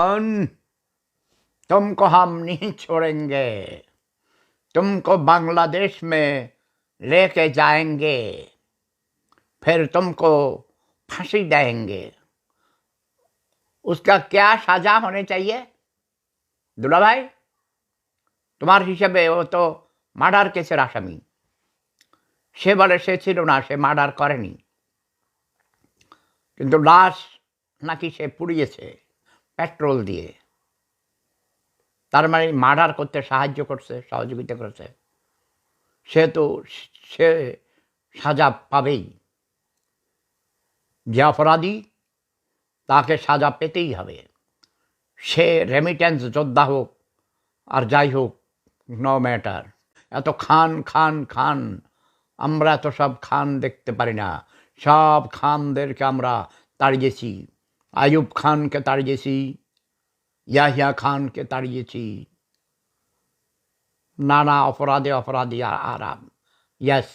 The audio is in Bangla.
अन तुमको हम नहीं छोड़ेंगे तुमको बांग्लादेश में लेके जाएंगे फिर तुमको फांसी देंगे उसका क्या सजा होने चाहिए দুলা ভাই তোমার হিসেবে ও তো মার্ডার কেসের আসামি সে বলে সে ছিল না সে মার্ডার করেনি কিন্তু লাশ নাকি সে পুড়িয়েছে পেট্রোল দিয়ে? তার মানে মার্ডার করতে সাহায্য করছে, সহযোগিতা করছে। সে তো সে সাজা পাবেই। যে অপরাধী, তাকে সাজা পেতেই হবে। সে রেমিটেন্স যোদ্ধা হোক, আর যাই হোক নো ম্যাটার এত খান খান খান, আমরা তো সব খান দেখতে পারি না। সব খানদেরকে আমরা তাড়িয়েছি। আয়ুব খানকে তাড়িয়েছি ইয়াহিয়া খানকে তাড়িয়েছি নানা অপরাধে অপরাধী আর আরাম ইয়াস